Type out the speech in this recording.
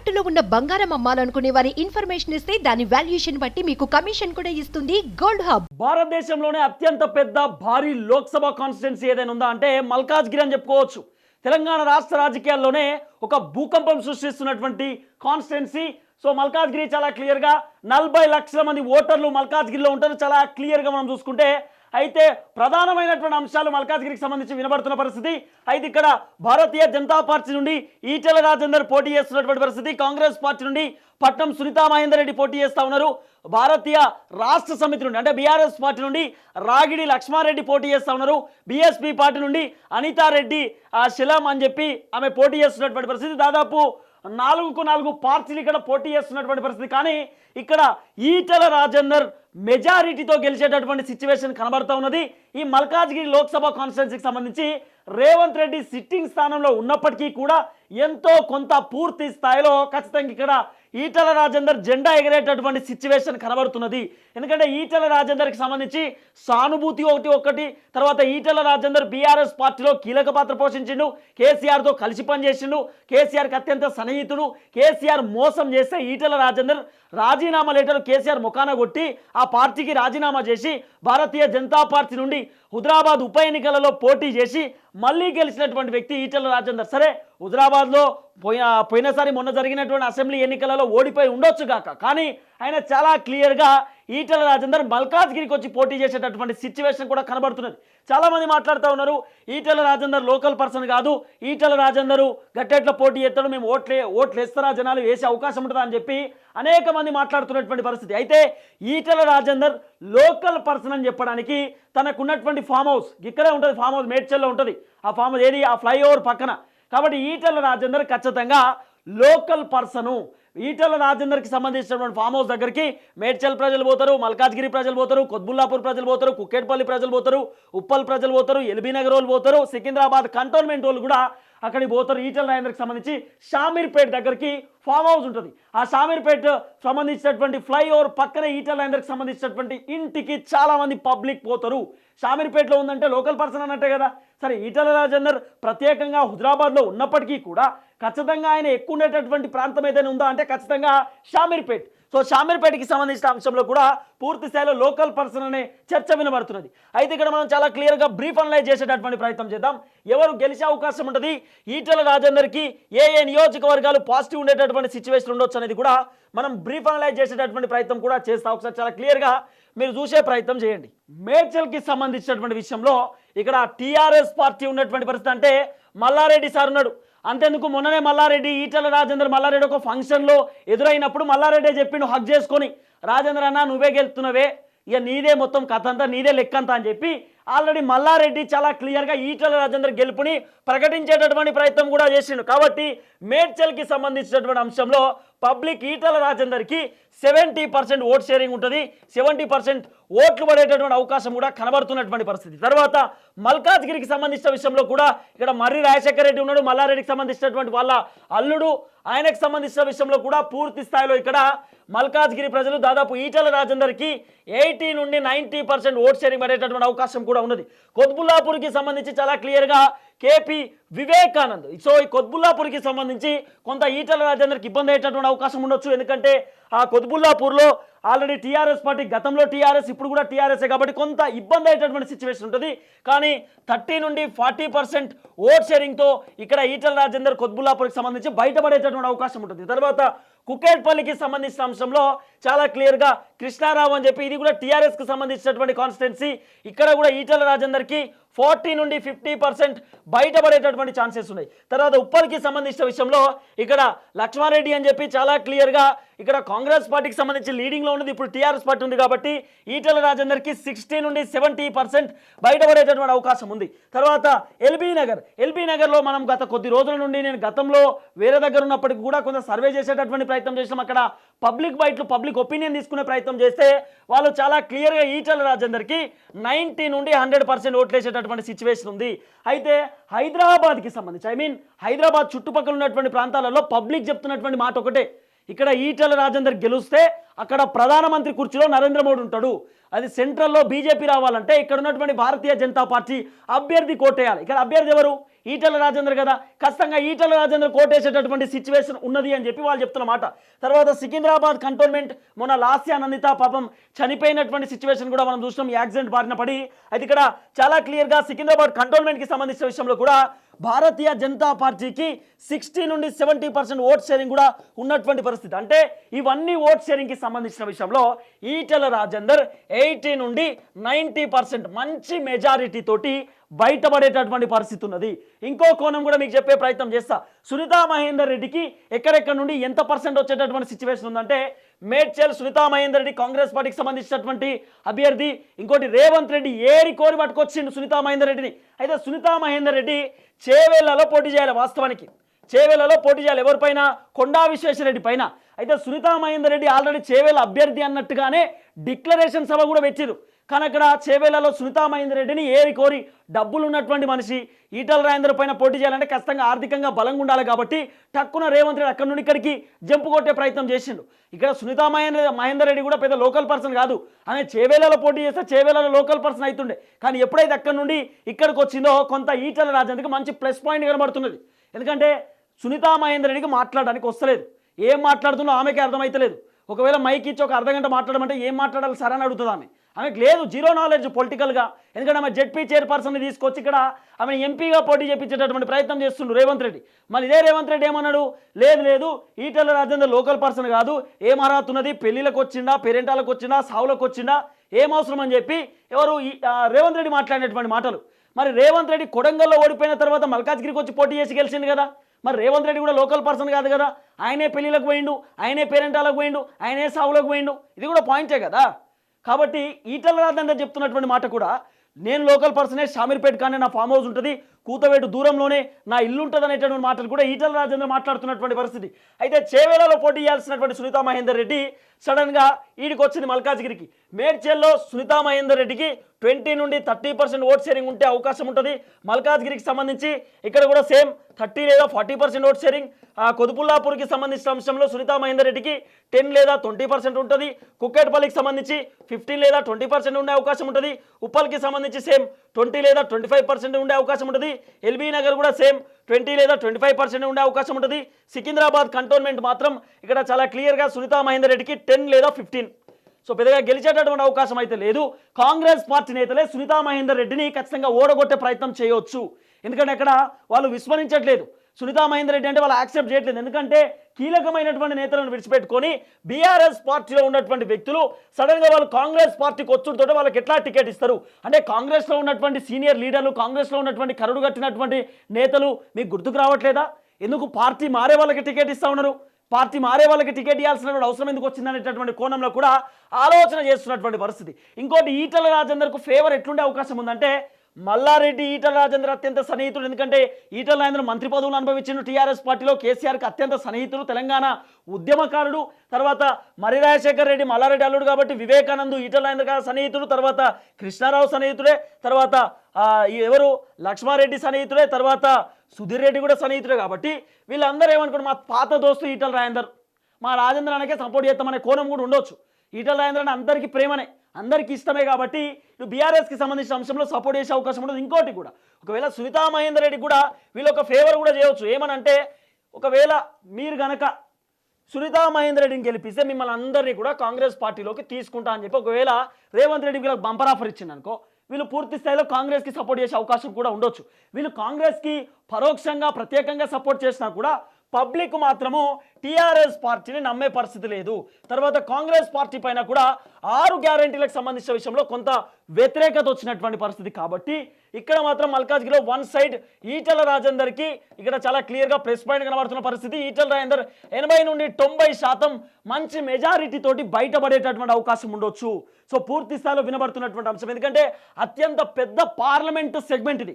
తాకట్టులో ఉన్న బంగారం అమ్మాలనుకునే వారి ఇన్ఫర్మేషన్ ఇస్తే దాని వాల్యుయేషన్ బట్టి మీకు కమిషన్ కూడా ఇస్తుంది గోల్డ్ హబ్. భారతదేశంలోనే అత్యంత పెద్ద భారీ లోక్సభ కాన్స్టిట్యున్సీ ఏదైనా ఉందా అంటే మల్కాజ్గిరి అని చెప్పుకోవచ్చు. తెలంగాణ రాష్ట్ర రాజకీయాల్లోనే ఒక భూకంపం సృష్టిస్తున్నటువంటి కాన్స్టిట్యున్సీ. సో మల్కాజ్గిరి చాలా క్లియర్గా నలభై లక్షల మంది ఓటర్లు మల్కాజ్గిరిలో ఉంటారు. చాలా క్లియర్గా మనం చూసుకుంటే అయితే ప్రధానమైనటువంటి అంశాలు మల్కాజ్గిరికి సంబంధించి వినబడుతున్న పరిస్థితి. అయితే ఇక్కడ భారతీయ జనతా పార్టీ నుండి ఈటెల రాజేందర్ పోటీ చేస్తున్నటువంటి పరిస్థితి. కాంగ్రెస్ పార్టీ నుండి పట్నం సునీతా మహేందర్ రెడ్డి పోటీ చేస్తూ ఉన్నారు. భారతీయ రాష్ట్ర సమితి నుండి అంటే బీఆర్ఎస్ పార్టీ నుండి రాగిడి లక్ష్మారెడ్డి పోటీ చేస్తూ ఉన్నారు. బీఎస్పీ పార్టీ నుండి అనితారెడ్డి ఆ శిలం అని చెప్పి ఆమె పోటీ చేస్తున్నటువంటి పరిస్థితి. దాదాపు నాలుగుకు నాలుగు పార్టీలు ఇక్కడ పోటీ చేస్తున్నటువంటి పరిస్థితి. కానీ ఇక్కడ ఈటెల రాజేందర్ మెజారిటీతో గెలిచేటటువంటి సిచ్యువేషన్ కనబడుతూ ఉన్నది. ఈ మల్కాజ్గిరి లోక్సభ కాన్స్టిట్యున్సీకి సంబంధించి రేవంత్ రెడ్డి సిట్టింగ్ స్థానంలో ఉన్నప్పటికీ కూడా ఎంతో కొంత పూర్తి స్థాయిలో ఖచ్చితంగా ఇక్కడ ఈటల రాజేందర్ జెండా ఎగిరేటటువంటి సిచ్యువేషన్ కనబడుతున్నది. ఎందుకంటే ఈటల రాజేందర్కి సంబంధించి సానుభూతి ఒకటి ఒకటి తర్వాత ఈటల రాజేందర్ బీఆర్ఎస్ పార్టీలో కీలక పాత్ర పోషించిండు కేసీఆర్తో కలిసి పనిచేసిండు కేసీఆర్కి అత్యంత సన్నిహితుడు కేసీఆర్ మోసం చేస్తే ఈటల రాజేందర్ రాజీనామా లెటర్ కేసీఆర్ ముఖాన కొట్టి ఆ పార్టీకి రాజీనామా చేసి భారతీయ జనతా పార్టీ నుండి హుదరాబాద్ ఉప ఎన్నికలలో పోటీ చేసి మళ్ళీ గెలిచినటువంటి వ్యక్తి ఈటల రాజేందర్. సరే హుజరాబాద్లో పోయిన పోయినసారి మొన్న జరిగినటువంటి అసెంబ్లీ ఎన్నికలలో ఓడిపోయి ఉండొచ్చు కాక కానీ ఆయన చాలా క్లియర్గా ఈటల రాజేందర్ మల్కాజ్గిరికి వచ్చి పోటీ చేసేటటువంటి సిచ్యువేషన్ కూడా కనబడుతున్నది. చాలామంది మాట్లాడుతూ ఉన్నారు ఈటల రాజేందర్ లోకల్ పర్సన్ కాదు ఈటల రాజేందరు గట్టెట్ల పోటీ ఎత్తడం మేము ఓట్లే ఓట్లు వేస్తారా జనాలు వేసే అవకాశం ఉంటుందా అని చెప్పి అనేక మంది మాట్లాడుతున్నటువంటి పరిస్థితి. అయితే ఈటల రాజేందర్ లోకల్ పర్సన్ అని చెప్పడానికి తనకున్నటువంటి ఫామ్ హౌస్ ఇక్కడే ఉంటుంది ఫామ్ హౌస్ మేడ్చల్లో ఉంటుంది. ఆ ఫామ్ హౌస్ ఏది? ఆ ఫ్లైఓవర్ పక్కన. కాబట్టి ఈటల రాజేందర్ ఖచ్చితంగా లోకల్ పర్సను ఈటల రాజేందర్కి సంబంధించినటువంటి ఫామ్ హౌస్ దగ్గరికి మేడ్చల్ ప్రజలు పోతారు మల్కాజ్గిరి ప్రజలు పోతారు కొద్బుల్లాపూర్ ప్రజలు పోతారు కుక్కేట్పల్లి ప్రజలు పోతారు ఉప్పల్ ప్రజలు పోతారు ఎల్బీ నగర్ వాళ్ళు పోతారు సికింద్రాబాద్ కంటోన్మెంట్ వాళ్ళు కూడా అక్కడికి పోతారు. ఈటల రాజేందర్కి సంబంధించి షామీర్పేట్ దగ్గరికి ఫామ్ హౌస్ ఉంటుంది. ఆ షామీర్పేట్ సంబంధించినటువంటి ఫ్లైఓవర్ పక్కన ఈటల రాజేందర్కి సంబంధించినటువంటి ఇంటికి చాలామంది పబ్లిక్ పోతారు. షామీర్పేటలో ఉందంటే లోకల్ పర్సన్ అన్నట్టే కదా. సరే ఈటల రాజేందర్ ప్రత్యేకంగా హుజరాబాద్లో ఉన్నప్పటికీ కూడా ఖచ్చితంగా ఆయన ఎక్కువ ఉండేటటువంటి ప్రాంతం ఏదైనా ఉందా అంటే ఖచ్చితంగా షామీర్పేట్. సో షామీర్పేటకి సంబంధించిన అంశంలో కూడా పూర్తి స్థాయిలో లోకల్ పర్సన్ అనే చర్చ వినబడుతున్నది. అయితే ఇక్కడ మనం చాలా క్లియర్గా బ్రీఫ్ అనలైజ్ చేసేటటువంటి ప్రయత్నం చేద్దాం. ఎవరు గెలిచే అవకాశం ఉంటుంది? ఈటల రాజేందర్కి ఏ ఏ నియోజకవర్గాలు పాజిటివ్ ఉండేటటువంటి సిచ్యువేషన్ ఉండొచ్చు అనేది కూడా మనం బ్రీఫ్ అనలైజ్ చేసేటటువంటి ప్రయత్నం కూడా చేస్తాం. ఒకసారి చాలా క్లియర్గా మీరు చూసే ప్రయత్నం చేయండి. మేడ్చల్కి సంబంధించినటువంటి విషయంలో ఇక్కడ టీఆర్ఎస్ పార్టీ ఉన్నటువంటి పరిస్థితి అంటే మల్లారెడ్డి సార్ ఉన్నాడు. అంతేందుకు మొన్ననే మల్లారెడ్డి ఈటల రాజేంద్ర మల్లారెడ్డి ఒక ఫంక్షన్లో ఎదురైనప్పుడు మల్లారెడ్డి చెప్పిండు హక్ చేసుకొని రాజేంద్ర అన్న నువ్వే గెలుతున్నావే ఇక నీదే మొత్తం కథ అంతా నీదే లెక్కంతా అని చెప్పి ఆల్రెడీ మల్లారెడ్డి చాలా క్లియర్గా ఈటల రాజేందర్ గెలుపుని ప్రకటించేటటువంటి ప్రయత్నం కూడా చేసిండు. కాబట్టి మేడ్చల్కి సంబంధించినటువంటి అంశంలో పబ్లిక్ ఈటల రాజేందర్కి సెవెంటీ పర్సెంట్ ఓట్ షేరింగ్ ఉంటుంది. సెవెంటీ పర్సెంట్ ఓట్లు పడేటటువంటి అవకాశం కూడా కనబడుతున్నటువంటి పరిస్థితి. తర్వాత మల్కాజ్గిరికి సంబంధించిన విషయంలో కూడా ఇక్కడ మర్రి రాజశేఖర రెడ్డి ఉన్నాడు. మల్లారెడ్డికి సంబంధించినటువంటి వాళ్ళ అల్లుడు ఆయనకు సంబంధించిన విషయంలో కూడా పూర్తి స్థాయిలో ఇక్కడ మల్కాజ్గిరి ప్రజలు దాదాపు ఈటల రాజేందర్కి ఎయిటీ నుండి నైంటీ పర్సెంట్ ఓట్ షేరింగ్ పడేటటువంటి అవకాశం కూడా ఉన్నది. కొత్బుల్లాపూర్కి సంబంధించి చాలా క్లియర్గా కేపీ వివేకానంద్. సో ఈ కొత్బుల్లాపూర్కి సంబంధించి కొంత ఈటల రాజేందర్కి ఇబ్బంది అయ్యేటటువంటి అవకాశం ఉండొచ్చు. ఎందుకంటే ఆ కొత్బుల్లాపూర్లో ఆల్రెడీ టీఆర్ఎస్ పార్టీ గతంలో టీఆర్ఎస్ ఇప్పుడు కూడా టీఆర్ఎస్ కాబట్టి కొంత ఇబ్బంది అయ్యేటటువంటి సిచ్యువేషన్ ఉంటుంది. కానీ థర్టీ నుండి ఫార్టీ పర్సెంట్ ఓట్ షేరింగ్తో ఇక్కడ ఈటల రాజేందర్ కొత్బుల్లాపూర్కి సంబంధించి బయటపడేటటువంటి అవకాశం ఉంటుంది. తర్వాత కుకేట్పల్లికి సంబంధించిన అంశంలో చాలా క్లియర్గా కృష్ణారావు అని చెప్పి ఇది కూడా టీఆర్ఎస్కి సంబంధించినటువంటి కాన్స్టిట్యున్సీ. ఇక్కడ కూడా ఈటల రాజేందర్కి ఫార్టీ నుండి ఫిఫ్టీ పర్సెంట్ బయటపడేటటువంటి ఛాన్సెస్ ఉన్నాయి. తర్వాత ఉప్పల్కి సంబంధించిన విషయంలో ఇక్కడ లక్ష్మారెడ్డి అని చెప్పి చాలా క్లియర్గా ఇక్కడ కాంగ్రెస్ పార్టీకి సంబంధించి లీడింగ్లో ఉన్నది. ఇప్పుడు టీఆర్ఎస్ పార్టీ ఉంది కాబట్టి ఈటల రాజేందర్కి సిక్స్టీ నుండి సెవెంటీ పర్సెంట్ బయటపడేటటువంటి అవకాశం ఉంది. తర్వాత ఎల్బీ నగర్. ఎల్బీ నగర్లో మనం గత కొద్ది రోజుల నుండి నేను గతంలో వేరే దగ్గర ఉన్నప్పటికీ కూడా కొంత సర్వే చేసేటటువంటి ప్రయత్నం చేసినాం. అక్కడ పబ్లిక్ బయటలు పబ్లిక్ ఒపీనియన్ తీసుకునే ప్రయత్నం చేస్తే వాళ్ళు చాలా క్లియర్గా ఈటల రాజేందర్కి నైంటీ నుండి హండ్రెడ్ పర్సెంట్ ఓట్లు వేసేటటువంటి సిచ్యువేషన్ ఉంది. అయితే హైదరాబాద్కి సంబంధించి ఐ మీన్ హైదరాబాద్ చుట్టుపక్కల ఉన్నటువంటి ప్రాంతాలలో పబ్లిక్ చెప్తున్నటువంటి మాట ఒకటే. ఇక్కడ ఈటల రాజేందర్ గెలుస్తే అక్కడ ప్రధానమంత్రి కుర్చీలో నరేంద్ర మోడీ ఉంటాడు. అది సెంట్రల్లో బీజేపీ రావాలంటే ఇక్కడ ఉన్నటువంటి భారతీయ జనతా పార్టీ అభ్యర్థి కోటేయాలి. ఇక్కడ అభ్యర్థి ఎవరు? ఈటల రాజేంద్ర కదా. ఖచ్చితంగా ఈటల రాజేంద్ర కోటేసేటటువంటి సిచ్యువేషన్ ఉన్నది అని చెప్పి వాళ్ళు చెప్తున్నమాట తర్వాత సికింద్రాబాద్ కంటోన్మెంట్ మొన్న లాస్య నందిత పాపం చనిపోయినటువంటి సిచ్యువేషన్ కూడా మనం చూసినాం. యాక్సిడెంట్ బారిన పడి. అయితే ఇక్కడ చాలా క్లియర్గా సికింద్రాబాద్ కంటోన్మెంట్కి సంబంధించిన విషయంలో కూడా భారతీయ జనతా పార్టీకి సిక్స్టీ నుండి సెవెంటీ పర్సెంట్ ఓట్ షేరింగ్ కూడా ఉన్నటువంటి పరిస్థితి. అంటే ఇవన్నీ ఓట్ షేరింగ్కి సంబంధించిన విషయంలో ఈటెల రాజేందర్ ఎయిటీ నుండి నైంటీ పర్సెంట్ మంచి మెజారిటీ తోటి బయటపడేటటువంటి పరిస్థితి ఉన్నది. ఇంకో కోణం కూడా మీకు చెప్పే ప్రయత్నం చేస్తా. సునీతా మహేందర్ రెడ్డికి ఎక్కడెక్కడ నుండి ఎంత పర్సెంట్ వచ్చేటటువంటి సిచ్యువేషన్ ఉందంటే మేడ్చల్ సునీతా మహేందర్ రెడ్డి కాంగ్రెస్ పార్టీకి సంబంధించినటువంటి అభ్యర్థి. ఇంకోటి రేవంత్ రెడ్డి ఏరి కోరి పట్టుకొచ్చిండు సునీతా మహేందర్ రెడ్డిని. అయితే సునీతా మహేందర్ రెడ్డి చేవేళ్ళలో పోటీ చేయాలి వాస్తవానికి. చేవేళ్ళలో పోటీ చేయాలి. ఎవరిపైన కొండా విశ్వేశ్వరరెడ్డి పైన. అయితే సునీతా మహేందర్ రెడ్డి ఆల్రెడీ చేవేల అభ్యర్థి అన్నట్టుగానే డిక్లరేషన్ సభ కూడా పెట్టిరు. కానీ అక్కడ చేవేళ్ళలో సునీతా మహేందర్ రెడ్డిని ఏరి కోరి డబ్బులు ఉన్నటువంటి మనిషి ఈటల రాజేంద్ర పైన పోటీ చేయాలంటే ఖచ్చితంగా ఆర్థికంగా బలంగా ఉండాలి కాబట్టి టక్కున రేవంత్ రెడ్డి అక్కడి నుండి ఇక్కడికి జంపు కొట్టే ప్రయత్నం చేసిండు. ఇక్కడ సునీతా మహేంద్ర మహేందర్ రెడ్డి కూడా పెద్ద లోకల్ పర్సన్ కాదు. అనే చేవేలలో పోటీ చేస్తే చేవేలలో లోకల్ పర్సన్ అవుతుండే కానీ ఎప్పుడైతే అక్కడి నుండి ఇక్కడికి వచ్చిందో కొంత ఈటల రాజేంద్రకి మంచి ప్లస్ పాయింట్ కనబడుతున్నది. ఎందుకంటే సునీతా మహేందర్ రెడ్డికి మాట్లాడడానికి వస్తలేదు. ఏం మాట్లాడుతుందో ఆమెకి అర్థమైతలేదు. ఒకవేళ మైక్ ఇచ్చి ఒక అర్ధ గంట మాట్లాడమంటే ఏం మాట్లాడాలి సరే అని అడుగుతుంది ఆమె. ఆమెకు లేదు జీరో నాలెడ్జ్ పొలిటికల్గా ఎందుకంటే ఆమె జెడ్పీ చైర్పర్సన్ని తీసుకొచ్చి ఇక్కడ ఆమె ఎంపీగా పోటీ చేపించేటటువంటి ప్రయత్నం చేస్తుండ్రు రేవంత్ రెడ్డి. మళ్ళీ ఇదే రేవంత్ రెడ్డి ఏమన్నాడు? లేదు లేదు ఈటల రాజేందర్ లోకల్ పర్సన్ కాదు. ఏం అర్హత ఉన్నది పెళ్ళిళ్ళకి వచ్చిందా పేరెంటాలకు వచ్చిందా సావులకు వచ్చిందా ఏం అవసరం అని చెప్పి ఎవరు రేవంత్ రెడ్డి మాట్లాడినటువంటి మాటలు. మరి రేవంత్ రెడ్డి కొడంగల్లో ఓడిపోయిన తర్వాత మల్కాజ్గిరికి వచ్చి పోటీ చేసి గెలిచింది కదా? మరి రేవంత్ రెడ్డి కూడా లోకల్ పర్సన్ కాదు కదా? ఆయనే పెళ్ళిళ్ళకు పోయిండు ఆయనే పేరెంటాలకు పోయిండు ఆయనే సావులకు పోయిండు. ఇది కూడా పాయింటే కదా? కాబట్టి ఈటల రాజేందర్ చెప్తున్నటువంటి మాట కూడా నేను లోకల్ పర్సనే షామీర్పేట కానీ నా ఫామ్ హౌస్ ఉంటుంది. కూతవేటు దూరంలోనే నా ఇల్లు ఉంటుంది అనేటటువంటి మాటలు కూడా ఈటల రాజేంద్ర మాట్లాడుతున్నటువంటి పరిస్థితి. అయితే చేవేలలో పోటీ చేయాల్సినటువంటి సునీతా మహేందర్ రెడ్డి సడన్గా ఈడికి వచ్చింది మల్కాజ్గిరికి. మేడ్చల్లో సునీతా మహేందర్ రెడ్డికి ట్వంటీ నుండి థర్టీ పర్సెంట్ ఓట్ షేరింగ్ ఉంటే అవకాశం ఉంటుంది. మల్కాజ్గిరికి సంబంధించి ఇక్కడ కూడా సేమ్ థర్టీ లేదా ఫార్టీ పర్సెంట్ ఓట్ షేరింగ్. ఆ కొదుపుల్లాపూర్కి సంబంధించిన అంశంలో సునీతా మహేందర్ రెడ్డికి టెన్ లేదా ట్వంటీ పర్సెంట్ ఉంటుంది. కుక్కేట్పల్లికి సంబంధించి ఫిఫ్టీన్ లేదా ట్వంటీ పర్సెంట్ ఉండే అవకాశం ఉంటుంది. ఉప్పల్కి సంబంధించి సేమ్ ట్వంటీ లేదా ట్వంటీ ఫైవ్ పర్సెంట్ ఉండే అవకాశం ఉంటుంది. ఎల్బీ నగర్ కూడా సేమ్ ట్వంటీ లేదా ట్వంటీ ఫైవ్ పర్సెంట్ ఉండే అవకాశం ఉంటుంది. సికింద్రాబాద్ కంటోన్మెంట్ మాత్రం ఇక్కడ చాలా క్లియర్గా సునీతా మహేందర్ రెడ్డికి టెన్ లేదా ఫిఫ్టీన్. సో పెద్దగా గెలిచేటటువంటి అవకాశం అయితే లేదు. కాంగ్రెస్ పార్టీ నేతలే సునీతా మహేందర్ రెడ్డిని ఖచ్చితంగా ఓడగొట్టే ప్రయత్నం చేయొచ్చు. ఎందుకంటే అక్కడ వాళ్ళు విస్మరించట్లేదు. సునీతా మహేందర్ రెడ్డి అంటే వాళ్ళు యాక్సెప్ట్ చేయట్లేదు. ఎందుకంటే కీలకమైనటువంటి నేతలను విడిచిపెట్టుకొని బీఆర్ఎస్ పార్టీలో ఉన్నటువంటి వ్యక్తులు సడన్గా వాళ్ళు కాంగ్రెస్ పార్టీకి వచ్చుడుతో వాళ్ళకి ఎట్లా టికెట్ ఇస్తారు? అంటే కాంగ్రెస్లో ఉన్నటువంటి సీనియర్ లీడర్లు కాంగ్రెస్లో ఉన్నటువంటి కరుడు కట్టినటువంటి నేతలు మీకు గుర్తుకు రావట్లేదా? ఎందుకు పార్టీ మారే వాళ్ళకి టికెట్ ఇస్తా ఉన్నారు? పార్టీ మారే వాళ్ళకి టికెట్ ఇవ్వాల్సినటువంటి అవసరం ఎందుకు వచ్చిందనేటటువంటి కోణంలో కూడా ఆలోచన చేస్తున్నటువంటి పరిస్థితి. ఇంకోటి ఈటల రాజేందర్కు ఫేవర్ ఎట్లుండే అవకాశం ఉందంటే మల్లారెడ్డి ఈటల రాజేంద్ర అత్యంత సన్నిహితుడు. ఎందుకంటే ఈటల రాజేంద్ర మంత్రి పదవులు అనుభవించిన టీఆర్ఎస్ పార్టీలో కేసీఆర్కి అత్యంత సన్నిహితుడు తెలంగాణ ఉద్యమకారుడు. తర్వాత మరి రాజశేఖర్ రెడ్డి మల్లారెడ్డి అల్లుడు కాబట్టి వివేకానందు ఈటల రాజేంద్ర గారు సన్నిహితుడు. తర్వాత కృష్ణారావు సన్నిహితుడే. తర్వాత ఎవరు? లక్ష్మారెడ్డి సన్నిహితుడే. తర్వాత సుధీర్ రెడ్డి కూడా సన్నిహితుడే కాబట్టి వీళ్ళందరూ ఏమనుకోండి మా పాత దోస్తు ఈటల రాజేందర్. మా రాజేంద్ర అనకే సపోర్ట్ చేస్తామనే కోణం కూడా ఉండొచ్చు. ఈటల రాజేంద్ర అందరికీ ప్రేమనే అందరికీ ఇష్టమే కాబట్టి నువ్వు బీఆర్ఎస్కి సంబంధించిన అంశంలో సపోర్ట్ చేసే అవకాశం ఉండదు. ఇంకోటి కూడా ఒకవేళ సునీతా మహేందర్ రెడ్డి కూడా వీళ్ళు ఒక ఫేవర్ కూడా చేయవచ్చు ఏమనంటే ఒకవేళ మీరు గనక సునీతా మహేందర్ రెడ్డిని గెలిపిస్తే మిమ్మల్ని అందరినీ కూడా కాంగ్రెస్ పార్టీలోకి తీసుకుంటా అని చెప్పి ఒకవేళ రేవంత్ రెడ్డి వీళ్ళకి బంపర్ ఆఫర్ ఇచ్చిందనుకో వీళ్ళు పూర్తి స్థాయిలో కాంగ్రెస్కి సపోర్ట్ చేసే అవకాశం కూడా ఉండొచ్చు. వీళ్ళు కాంగ్రెస్కి పరోక్షంగా ప్రత్యేకంగా సపోర్ట్ చేసినా కూడా పబ్లిక్ మాత్రము టీఆర్ఎస్ పార్టీని నమ్మే పరిస్థితి లేదు. తర్వాత కాంగ్రెస్ పార్టీ పైన కూడా ఆరు గ్యారంటీలకు సంబంధించిన విషయంలో కొంత వ్యతిరేకత వచ్చినటువంటి పరిస్థితి కాబట్టి ఇక్కడ మాత్రం మల్కాజ్గిరిలో వన్ సైడ్ ఈటల రాజేందర్కి ఇక్కడ చాలా క్లియర్గా ప్రెస్ పాయింట్ కనబడుతున్న పరిస్థితి. ఈటల రాజేందర్ ఎనభై నుండి తొంభై శాతం మంచి మెజారిటీ తోటి బయటపడేటటువంటి అవకాశం ఉండొచ్చు. సో పూర్తి స్థాయిలో వినబడుతున్నటువంటి అంశం. ఎందుకంటే అత్యంత పెద్ద పార్లమెంటు సెగ్మెంట్ ఇది.